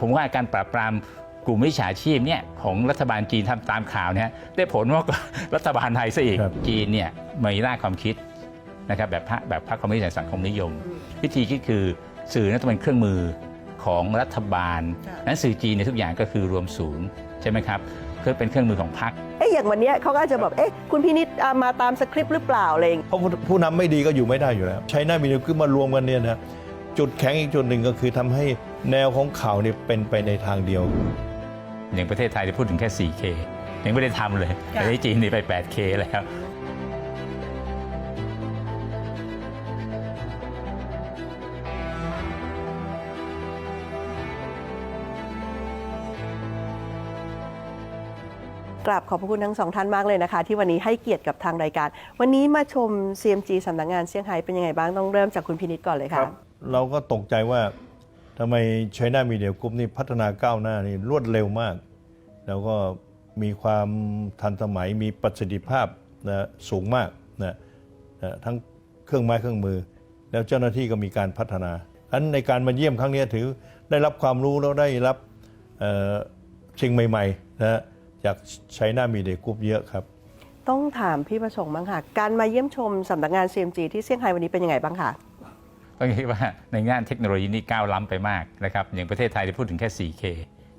ผมว่าการปราบปรามกลุ่มวิชาชีพเนี่ยของรัฐบาลจีนทำตามข่าวเนี่ยได้ผลมากกว่ารัฐบาลไทยซะอีกครับจีนเนี่ยมีรากความคิดนะครับแบบพรรคแบบพรรคคอมมิวนิสต์สังคมนิยม วิธีคิดคือสื่อนั้นต้องเป็นเครื่องมือของรัฐบาลค่ะนั้นสื่อจีนในยทุกอย่างก็คือรวมศูนย์ใช่ไหมครับคือเป็นเครื่องมือของพรรคเอ๊ะอย่างวันเนี้ยเขาก็อาจจะแบบเอ๊ะคุณพินิษอะมาตามสคริปต์หรือเปล่าอะไรอย่างเงี้ยเพราะผู้ผู้นำไม่ดีก็อยู่ไม่ได้อยู่แล้วใช้หน้ามีเดียขึ้นมารวมกันเนี่ยนะจุดแข็งอีกจุดหนึ่งก็คือทำให้ แนวของข่าวเนี่ยเป็นไปในทางเดียว อย่างประเทศไทยจะพูดถึงแค่ 4K ยังไม่ได้ทำเลยค่ะแต่ที่จีนนี่ไป 8K แล้วกราบขอบพระคุณทั้งสองท่านมากเลยนะคะ ที่วันนี้ให้เกียรติกับทางรายการ วันนี้มาชม CMG สำนักงานเซี่ยงไฮ้เป็นยังไงบ้างต้องเริ่มจากคุณพินิษก่อนเลยค่ะเราก็ตกใจว่า ทำไมใช้หน้ามีเดียกรุ๊ปนี่พัฒนาก้าวหน้านี่รวดเร็วมาก แล้วก็มีความทันสมัยมีประสิทธิภาพนะสูงมากนะนะทั้งเครื่องไม้เครื่องมือ แล้วเจ้าหน้าที่ก็มีการพัฒนาอันในการมาเยี่ยมครั้งนี้ถือได้รับความรู้แล้วได้รับสิ่งใหม่ๆนะจากใช้น้ามีเดียกรุ๊ปเยอะครับ ต้องถามพี่ประสงค์บ้างค่ะ การมาเยี่ยมชมสำนักงาน CMG ที่เซี่ยงไฮ้วันนี้เป็นยังไงบ้างคะ ต้องคิดว่าในงานเทคโนโลยีนี่ก้าวล้ำไปมากนะครับอย่างประเทศไทยจะพูดถึงแค่ 4K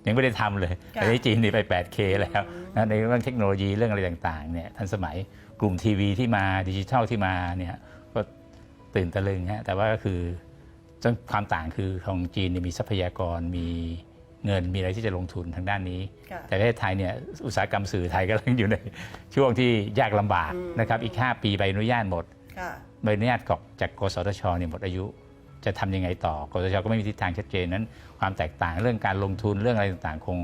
ยังไม่ได้ทำเลยค่ะแต่ที่จีนนี่ไป 8K แล้วนะในเรื่องเทคโนโลยีเรื่องอะไรต่างๆเนี่ยทันสมัยกลุ่มทีวีที่มาดิจิทัลที่มาเนี่ยก็ตื่นตะลึงฮะแต่ว่าก็คือความต่างคือของจีนเนี่ยมีทรัพยากรมีเงินมีอะไรที่จะลงทุนทางด้านนี้ค่ะแต่ประเทศไทยเนี่ยอุตสาหกรรมสื่อไทยกำลังอยู่ในช่วงที่ยากลำบากนะครับอีก 5 ปีใบอนุญาตหมดค่ะ ใบอนุญาตกอกจากกสทชเนี่ยหมดอายุ จะทำยังไงต่อกสทชก็ไม่มีทิศทางชัดเจนนั้น ความแตกต่างเรื่องการลงทุนเรื่องอะไรต่างๆ คง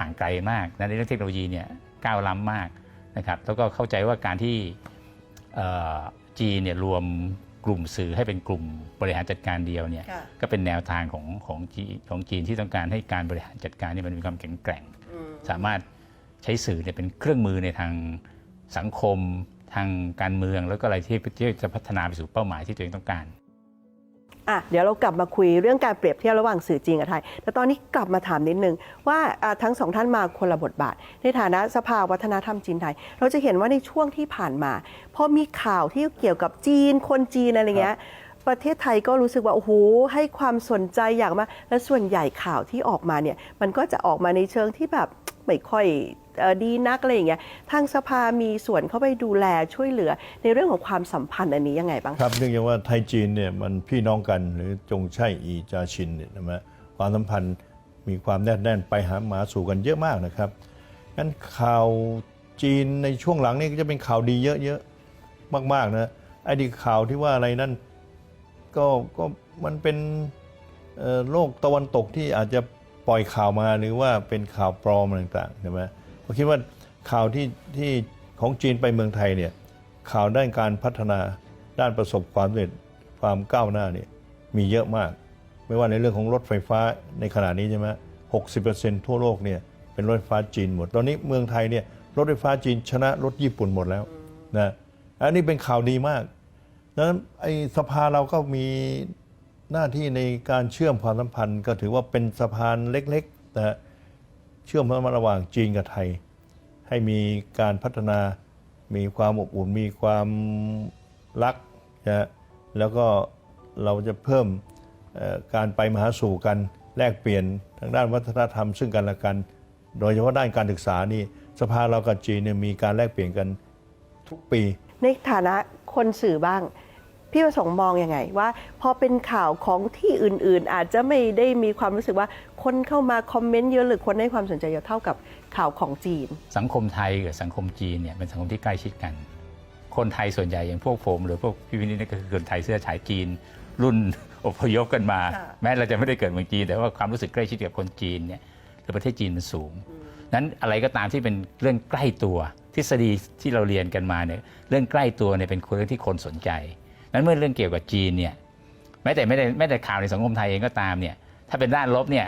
ห่างไกลมากนะในเรื่องเทคโนโลยีเนี่ยก้าวล้ำมากนะครับแล้วก็เข้าใจว่าการที่เอ่อจีนเนี่ยรวมกลุ่มสื่อให้เป็นกลุ่มบริหารจัดการเดียวเนี่ยค่ะก็เป็นแนวทางของของจีของจีนที่ต้องการให้การบริหารจัดการเนี่ยมันมีความแข็งแกร่ง สามารถใช้สื่อเนี่ยเป็นเครื่องมือในทางสังคม ทางการเมืองแล้วก็อะไรที่ที่จะพัฒนาไปสู่เป้าหมายที่ตัวเองต้องการอะเดี๋ยวเรากลับมาคุยเรื่องการเปรียบเทียบระหว่างสื่อจีนกับไทย แต่ตอนนี้กลับมาถามนิดนึง ว่าอะทั้งสองท่านมาคนละบทบาท ในฐานะสภาวัฒนธรรมจีนไทย เราจะเห็นว่าในช่วงที่ผ่านมาพอมีข่าวที่เกี่ยวกับจีนคนจีนอะไรเงี้ยประเทศไทยก็รู้สึกว่าโอ้โหให้ความสนใจอย่างมากและส่วนใหญ่ข่าวที่ออกมาเนี่ยมันก็จะออกมาในเชิงที่แบบไม่ค่อยเอ่อ ดีนักอะไรอย่างเงี้ยทางสภามีส่วนเข้าไปดูแลช่วยเหลือในเรื่องของความสัมพันธ์อันนี้ยังไงบ้างครับเนื่องจากว่าไทยจีนเนี่ยมันพี่น้องกันหรือจงใช่อีจาชินเนี่ยนะฮะความสัมพันธ์มีความแนบแน่นไปหาหมาสู่กันเยอะมากนะครับงั้นข่าวจีนในช่วงหลังนี่ก็จะเป็นข่าวดีเยอะๆมากๆนะไอ้ดีข่าวที่ว่าอะไรนั่นก็ก็มันเป็นโลกตะวันตกที่อาจจะปล่อยข่าวมาหรือว่าเป็นข่าวปลอมต่างๆใช่ไหม ผมคิดว่าข่าวที่ที่ของจีนไปเมืองไทยเนี่ยข่าวด้านการพัฒนาด้านประสบความสำเร็จความก้าวหน้าเนี่ยมีเยอะมาก ไม่ว่าในเรื่องของรถไฟฟ้าในขณะนี้ใช่ไหมหกสิบเปอร์เซ็นทั่วโลกเนี่ยเป็นรถไฟฟ้าจีนหมด ตอนนี้เมืองไทยเนี่ยรถไฟฟ้าจีนชนะรถญี่ปุ่นหมดแล้วนะอันนี้เป็นข่าวดีมากดังนั้นไอ้สภาเราก็มีหน้าที่ในการเชื่อมความสัมพันธ์ ก็ถือว่าเป็นสะพานเล็กๆนะ ชื่อมความสัมพันธ์ระหว่างจีนกับไทย ให้มีการพัฒนา มีความอบอุ่น มีความรักนะแล้วก็เราจะเพิ่มการไปมหาสู่กันแลกเปลี่ยนทางด้านวัฒนธรรมซึ่งกันและกัน โดยเฉพาะด้านการศึกษานี่สภาเรากับจีนเนี่ยมีการแลกเปลี่ยนกันทุกปี ในฐานะคนสื่อบ้าง พี่ประสงค์มองยังไงว่า พอเป็นข่าวของที่อื่น ๆ อาจจะไม่ได้มีความรู้สึกว่าคนเข้ามาคอมเมนต์เยอะหรือคนให้ความสนใจเยอะเท่ากับข่าวของจีน สังคมไทยกับสังคมจีนเนี่ยเป็นสังคมที่ใกล้ชิดกัน คนไทยส่วนใหญ่อย่างพวกผมหรือพวกพี่วินิจนี่ก็คือคนไทยเสื้อฉายจีน รุ่นอพยพกันมาค่ะแม้เราจะไม่ได้เกิดเมืองจีน แต่ว่าความรู้สึกใกล้ชิดกับคนจีนเนี่ยหรือประเทศจีนมันสูงนั้นอะไรก็ตามที่เป็นเรื่องใกล้ตัวทฤษฎีที่เราเรียนกันมาเนี่ยเรื่องใกล้ตัวเนี่ยเป็นเรื่องที่คนสนใจ นั้นเมื่อเรื่องเกี่ยวกับจีนเนี่ยแม้แต่ไม่ได้แม้แต่ข่าวในสังคมไทยเองก็ตามเนี่ยถ้าเป็นด้านลบเนี่ย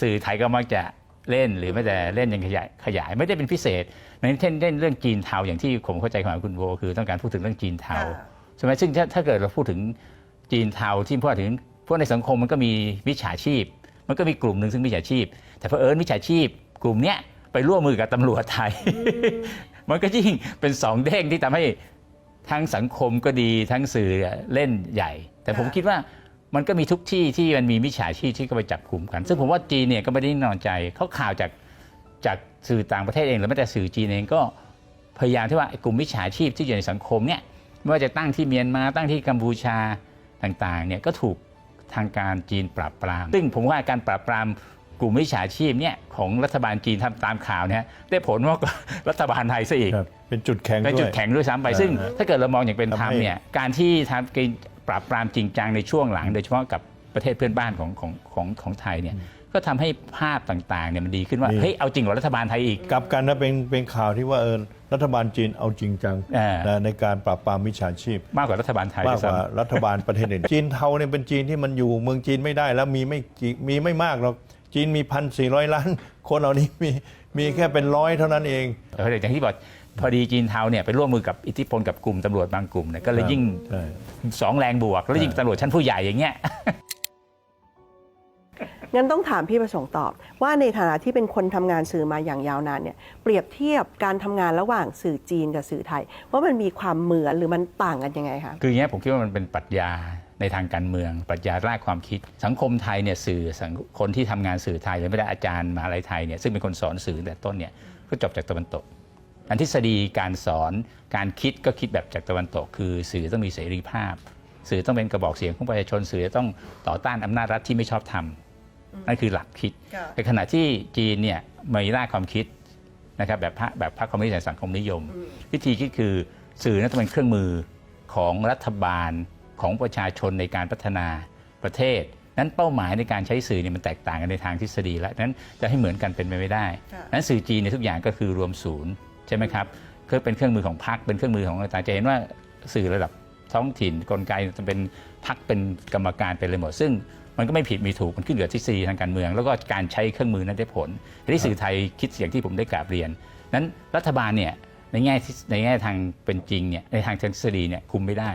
สื่อไทยก็มักจะเล่นหรือไม่แต่เล่นอยังขยายขยายไม่ได้เป็นพิเศษในเช่นเล่นเรื่องจีนเทาอย่างที่ผมเข้าใจความคุณโบคือต้องการพูดถึงเรื่องจีนเทาค่ะใช่ไหมซึ่งถ้าถ้าเกิดเราพูดถึงจีนเทาที่พูดถึงพวกในสังคมมันก็มีวิชาชีพ มันก็มีกลุ่มหนึ่งซึ่งมิจฉาชีพ แต่เพอเอิญมิจฉาชีพ กลุ่มเนี้ยไปร่วมมือกับตำรวจไทย มันก็ยิ่งเป็นสองเด้งที่ทำให้ ทั้งสังคมก็ดีทั้งสื่อเล่นใหญ่ แต่ผมค่ะคิดว่ามันก็มีทุกที่ที่มันมีมิจฉาชีพที่ก็ไปจับกลุ่มกัน ซึ่งผมว่าจีนเนี่ยก็ไม่ได้นิ่งนอนใจเขาข่าวจากจากสื่อต่างประเทศเองหรือแม้แต่สื่อจีนเองก็พยายามที่ว่าไอ้กลุ่มมิจฉาชีพที่อยู่ในสังคมเนี่ยไม่ว่าจะตั้งที่เมียนมาตั้งที่กัมพูชาต่างๆเนี่ยก็ถูกทางการจีนปราบปราม ซึ่งผมว่าการปราบปราม กลุ่มมิจฉาชีพเนี่ยของรัฐบาลจีนทำตามข่าวเนี่ยได้ผลมากกว่ารัฐบาลไทยซะอีกครับเป็นจุดแข็งเป็นด้วจุดยแข็งด้วยซ้ำไปอ่าซึ่งฮะถ้าเกิดเรามองอย่างเป็นธรรมทำให้เนี่ยการที่ทำการปราบปรามจริงจังในช่วงหลัง โดยเฉพาะกับประเทศเพื่อนบ้านของของของของไทยเนี่ยก็ทำให้ภาพต่างๆเนี่ยมันดีขึ้นว่าเฮ้ยเอาจริงเหรอรัฐบาลไทยอีกกลับกันนะเป็นเป็นข่าวที่ว่าเออรัฐบาลจีนเอาจริงจังเออนะในการปราบปรามมิจฉาชีพ มากกว่ารัฐบาลไทยมากด้วยกว่าซ้ำรัฐบาลประเทศอื่นจีนเทาเนี่ยเป็นจีนที่มันอยู่เมืองจีนไม่ได้แล้วมีไม่กี่มีไม่มากหรอก จีนมีพันสี่ร้อยล้าน คนเหล่านี้มีมีแค่เป็นร้อยเท่านั้นเอง เอออย่างที่บอกพอดีจีนเทาเนี่ยไปร่วมมือกับอิทธิพลกับกลุ่มตำรวจบางกลุ่มเนี่ยก็เลยยิ่งใช่ สองแรงบวก แล้วยิ่งตำรวจชั้นผู้ใหญ่อย่างเงี้ย งั้นต้องถามพี่ประสงค์ตอบ ว่าในฐานะที่เป็นคนทำงานสื่อมาอย่างยาวนานเนี่ยเปรียบเทียบการทำงานระหว่างสื่อจีนกับสื่อไทย ว่ามันมีความเหมือนหรือมันต่างกันยังไงคะ คืออย่างเงี้ยผมคิดว่ามันเป็นปรัชญา ในทางการเมือง ปรัชญารากความคิด สังคมไทยเนี่ยสื่อสังคนที่ทำงานสื่อไทยหรือไม่ได้อาจารย์มหาลัยไทยเนี่ยซึ่งเป็นคนสอนสื่อตั้งแต่ต้นเนี่ยก็จบจากตะวันตกอันทฤษฎีการสอนการคิดก็คิดแบบจากตะวันตก คือสื่อต้องมีเสรีภาพ สื่อต้องเป็นกระบอกเสียงของประชาชนสื่อต้องต่อต้านอำนาจรัฐที่ไม่ชอบธรรมนั่นคือหลักคิดค่ะในขณะที่จีนเนี่ยมีรากความคิดนะครับแบบพรรคแบบพรรคคอมมิวนิสต์แห่งสังคมนิยม วิธีคิดคือสื่อนั้นต้องเป็นเครื่องมือของรัฐบาล ของประชาชนในการพัฒนาประเทศ นั้นเป้าหมายในการใช้สื่อเนี่ยมันแตกต่างกันในทางทฤษฎีแล้วนั้นจะให้เหมือนกันเป็นไปไม่ได้ค่ะนั้นสื่อจีนในยทุกอย่างก็คือรวมศูนย์ใช่ไหมครับคือเป็นเครื่องมือของพรรคเป็นเครื่องมือของต่างๆจะเห็นว่าสื่อระดับท้องถิ่นกลไกจะเป็นพรรคเป็นกรรมการเป็นเลยหมด ซึ่งมันก็ไม่ผิดมีถูกมันขึ้นอยู่กับทฤษฎีทางการเมือง แล้วก็การใช้เครื่องมือนั้นได้ผลทีนี้สื่อไทยคิดเสียงที่ผมได้กราบเรียน นั้นรัฐบาลเนี่ย ในแง่ที่ในแง่ทางเป็นจริงเนี่ยในทางทฤษฎีเนี่ยคุมไม่ได้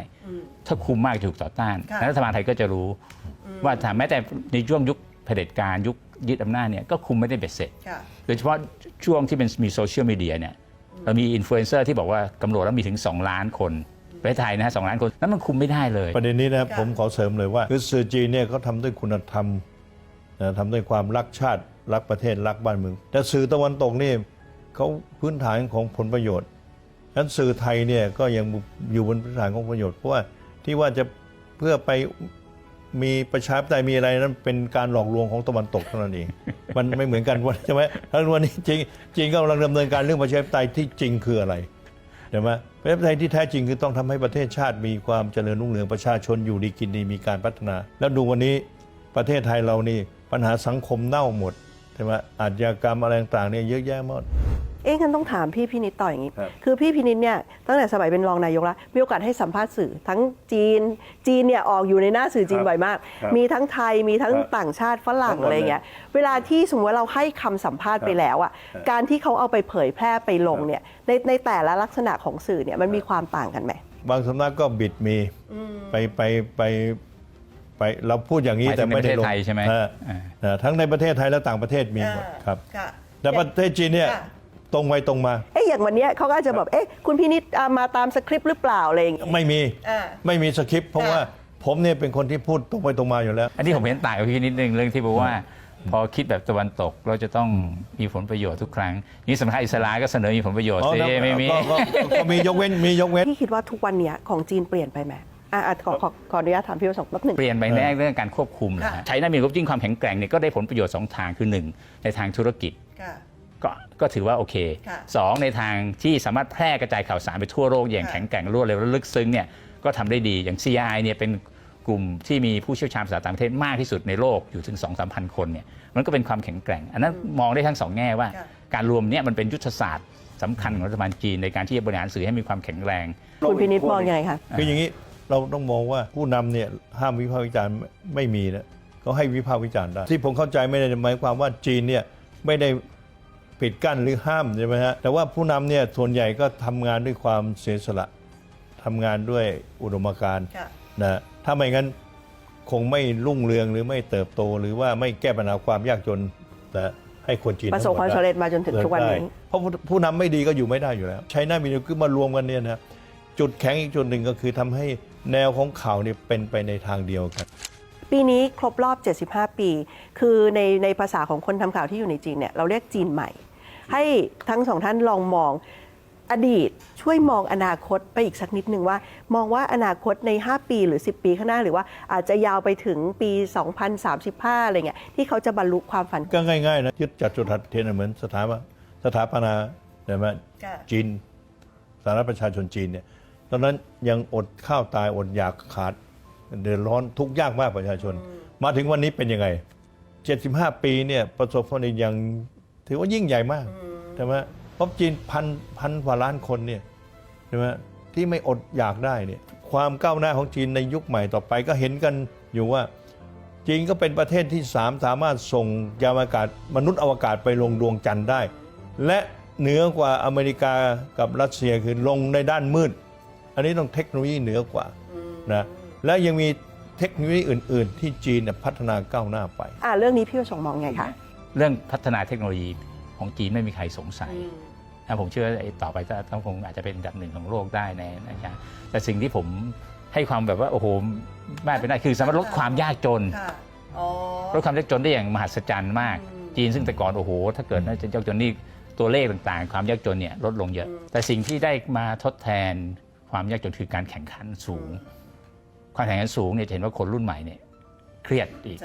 ถ้าคุมมากจะถูกต่อต้านค่ะแล้วรัฐบาลไทยก็จะรู้ ว่าถ้าแม้แต่ในช่วงยุคเผด็จการยุคยึดอำนาจเนี่ยก็คุมไม่ได้เบ็ดเสร็จ โดยเฉพาะช่วงที่เป็นมีโซเชียลมีเดียเนี่ยเรามีอินฟลูเอนเซอร์ที่บอกว่ากำหนดแล้วมีถึง 2 ล้านคนประเทศไทยนะฮะสล้านคน นั้นมันคุมไม่ได้เลย ประเด็นนี้นะครับค่ะผมขอเสริมเลยว่าคือสื่อจีนเนี่ยเขาทำด้วยคุณธรรมนะทำด้วยความรักชาติ รักประเทศรักบ้านเมืองแต่สื่อตะวันตกนี่ เขาพื้นฐานของผลประโยชน์ฉะนั้นสื่อไทยเนี่ยก็ยังอยู่บนพื้นฐานของประโยชน์เพราะว่าที่ว่าจะเพื่อไปมีประชาธิปไตยมีอะไรนั้นเป็นการหลอกลวงของตะวันตกเท่านั้นเอง มันไม่เหมือนกันวันใช่ไหมทั้งวันนี้จริงจริงก็กำลังดำเนินการเรื่องประชาธิปไตยที่จริงคืออะไรใช่ไหมประชาธิปไตยที่แท้จริงคือต้องทำให้ประเทศชาติมีความเจริญรุ่งเรืองประชาชนอยู่ดีกินดีมีการพัฒนา แล้วดูวันนี้ประเทศไทยเรานี่ปัญหาสังคมเน่าหมดใช่ไหมอาชญากรรมอะไรต่างๆเนี่ยเยอะแยะหมด เอ๊ะงั้นต้องถามพี่พินิจต่ออย่างนี้ ครับ คือพี่พินิจเนี่ยตั้งแต่สมัยเป็นรองนายกแล้วมีโอกาสให้สัมภาษณ์สื่อทั้งจีนจีนเนี่ยออกอยู่ในหน้าสื่อจีนบ่อยมาก ครับมีทั้งไทยมีทั้งครับต่างชาติฝรั่งทั้งหมดอะไรเงี้ยเวลาที่สมมติว่าเราให้คำสัมภาษณ์ไปแล้วอะครับ การที่เขาเอาไปเผยแพร่ไปลงครับเนี่ยในในแต่ละลักษณะของสื่อเนี่ยมันมีความต่างกันไหม บางสำนักก็บิดมีไปไปไปไปเราพูดอย่างนี้หมายถึแต่งในไม่ประได้เทศลงไทยใช่ไหมอ่าอ่าอ่าทั้งในประเทศไทยและต่างประเทศมีหมดครับ แต่ประเทศจีนเนี่ยค่ะ ตรงไปตรงมา เอ๊ะอย่างวันเนี้ยเขาก็อาจจะแบบเอ๊ะคุณพินิจอ่ามาตามสคริปต์หรือเปล่าอะไรอย่างเงี้ย ไม่มีอ่าไม่มีสคริปต์เพราะค่ะว่าผมเนี่ยเป็นคนที่พูดตรงไปตรงมาอยู่แล้ว อันนี้ผมเห็นต่างกับพี่นิดนึงเรื่องที่บอกว่า พอคิดแบบตะวันตกเราจะต้องมีผลประโยชน์ทุกครั้ง นี่สำคัญอิสลามก็เสนอมีผลประโยชน์อ๋อสินะไม่มีก็ก็ก็มียกเว้นมียกเว้น พี่คิดว่าทุกวันเนี้ยของจีนเปลี่ยนไปไหมอะอะขอขอขออนุญาตถามพี่ประสงค์แป๊บหนึ่ง เปลี่ยนไปแน่เรื่องการควบคุมนะค่ะฮะใช้น้ำมีรบยิ่งความแข็งแกร่งเนี่ยก็ได้ผลประโยชน์สองทางคือหนึ่งในทางธุรกิจ ก็ก็ถือว่าโอเคค่ะสองในทางที่สามารถแพร่กระจายข่าวสารไปทั่วโลกอย่างค่ะแข็งแกร่งรวดเร็วและลึกซึ้งเนี่ยก็ทำได้ดีอย่าง CI เนี่ยเป็นกลุ่มที่มีผู้เชี่ยวชาญภาษาต่างประเทศมากที่สุดในโลกอยู่ถึง 2 3 0 0 0 คนเนี่ยมันก็เป็นความแข็งแกร่ง อันนั้นมองได้ทั้งสองแง่ว่าค่ะการรวมเนี่ยมันเป็นยุทธศาสตร์สำคัญของรัฐบาลจีนในการที่จะบริหารสื่อให้มีความแข็งแรงคุณพินิจมองยังไงคะคืออย่างนี้เราต้องมองว่าผู้นำเนี่ยห้ามวิพากษ์วิจารณ์ไม่ไม่มีนะเขาให้วิพากษ์วิจารณ์ได้ที่ผมเข้าใจไม่ได้หมายความว่าจีนเนี่ยไม่ได้ ปิดกั้นหรือห้ามใช่ไหมฮะแต่ว่าผู้นำเนี่ยส่วนใหญ่ก็ทำงานด้วยความเสียสละทำงานด้วยอุดมการณ์ค่ะ นะถ้าไม่งั้นคงไม่รุ่งเรืองหรือไม่เติบโต หรือว่าไม่แก้ปัญหาความยากจนนะให้คนจีนประสบความสำเร็จมาจนถึงทุกวันนี้ได้เพราะผู้ผู้นำไม่ดีก็อยู่ไม่ได้อยู่แล้วใช้หน้ามีคือมารวมกันเนี่ยนะจุดแข็งอีกจุดหนึ่งก็คือทำให้แนวของข่าวเนี่ยเป็นไปในทางเดียวกัน ปีนี้ครบรอบ 75 ปี คือในในภาษาของคนทำข่าวที่อยู่ในจีนเนี่ย เราเรียกจีนใหม่ ให้ทั้งสองท่านลองมองอดีตช่วยมองอนาคตไปอีกสักนิดหนึ่งว่า มองว่าอนาคตใน 5 ปีหรือ 10 ปีข้างหน้าหรือว่าอาจจะยาวไปถึงปี 2035 อะไรเงี้ยที่เขาจะบรรลุความฝันก็ง่ายๆนะยึดจัดจุดหัดเทียนเหมือนสถาบันสถาปนาใช่ไหมค่ะจีนสาธารณรัฐประชาชนจีนเนี่ยตอนนั้นยังอดข้าวตายอดอยากขาดเดือดร้อนทุกข์ยากมากประชาชน มาถึงวันนี้เป็นยังไง 75 ปีเนี่ยประสบความสำเร็จอย่าง ถือว่ายิ่งใหญ่มากใช่ไหมเพราะจีนพันพันกว่าล้านคนเนี่ยใช่ไหมที่ไม่อดอยากได้เนี่ยความก้าวหน้าของจีนในยุคใหม่ต่อไปก็เห็นกันอยู่ว่า จีนก็เป็นประเทศที่3สามารถส่งยานอวกาศมนุษย์อวกาศไปลงดวงจันทร์ได้ และเหนือกว่าอเมริกากับรัสเซียคือลงในด้านมืด อันนี้ต้องเทคโนโลยีเหนือกว่านะและยังมีเทคโนโลยีอื่น ๆ ที่จีนพัฒนาก้าวหน้าไปอ่าเรื่องนี้พี่ประสงค์มองไงคะ เรื่องพัฒนาเทคโนโลยีของจีนไม่มีใครสงสัยนะผมเชื่อว่าไอ้ต่อไปก็ต้องคงอาจจะเป็นอันดับหนึ่งของโลกได้ในนะครับแต่สิ่งที่ผมให้ความแบบว่าโอ้โหมากไปได้คือสามารถลดความยากจนลดความยากจนได้อย่างมหัศจรรย์มาก จีนซึ่งแต่ก่อนโอ้โห ถ้าเกิดน่าจะยากจนนี่ตัวเลขต่างๆ ความยากจนเนี่ยลดลงเยอะ แต่สิ่งที่ได้มาทดแทนความยากจนคือการแข่งขันสูง ความแข่งขันสูงเนี่ยจะเห็นว่าคนรุ่นใหม่เนี่ยเครียดอีก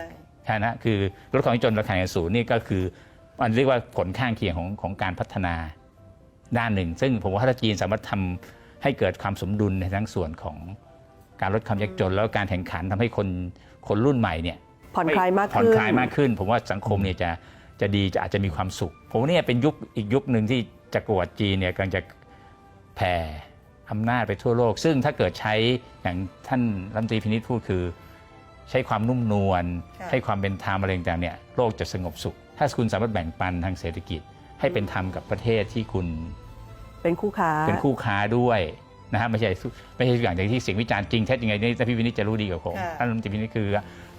ใช่นะคือลดความยากจนและแข่งขันสูงนี่ก็คือมันเรียกว่าผลข้างเคียงของของการพัฒนาด้านหนึ่ง ซึ่งผมว่าถ้าจีนสามารถทำให้เกิดความสมดุลในทั้งส่วนของการลดความยากจน แล้วการแข่งขันทำให้คนคนรุ่นใหม่เนี่ยผ่อนคลายมากผ่อนขึ้นคลายมากขึ้น ผมว่าสังคมเนี่ยจะจะดีจะอาจจะมีความสุข ผมว่าเนี่ยเป็นยุคอีกยุคหนึ่งที่จักรวรรดิจีนเนี่ยกำลังจะแผ่อำนาจไปทั่วโลก ซึ่งถ้าเกิดใช้อย่างท่านรัฐมนตรีพินิจพูดคือ ใช้ความนุ่มนวลค่ะให้ความเป็นธรรมอะไรต่างๆเนี่ยโลกจะสงบสุข ถ้าคุณสามารถแบ่งปันทางเศรษฐกิจ ให้เป็นธรรมกับประเทศที่คุณ เป็นคู่ค้าเป็นคู่ค้าด้วยนะฮะไม่ใช่ไม่ใช่ทุกอย่างอย่างที่เสียงวิจารณ์จริงเท็จยังไงนี่ท่านพี่วินิจจะรู้ดีกว่าผมค่ะท่านรัฐมนตรีพินิจคือ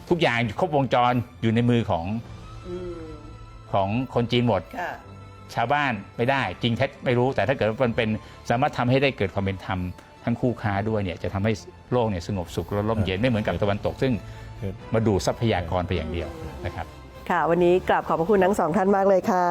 ทุกอย่างครบวงจรอยู่ในมือของของคนจีนหมดชาวบ้านไม่ได้จริงเท็จไม่รู้แต่ถ้าเกิดว่ามันเป็นสามารถทำให้ได้เกิดความเป็นธรรมทั้งคู่ค้าด้วยเนี่ยจะทำให้ โลกเนี่ยสงบสุขและร่มเย็นไม่เหมือนกับตะวันตก ซึ่งครับมาดูทรัพยากรไปอย่างเดียวนะครับ ค่ะ วันนี้กราบขอบพระคุณทั้งสองท่านมากเลยค่ะ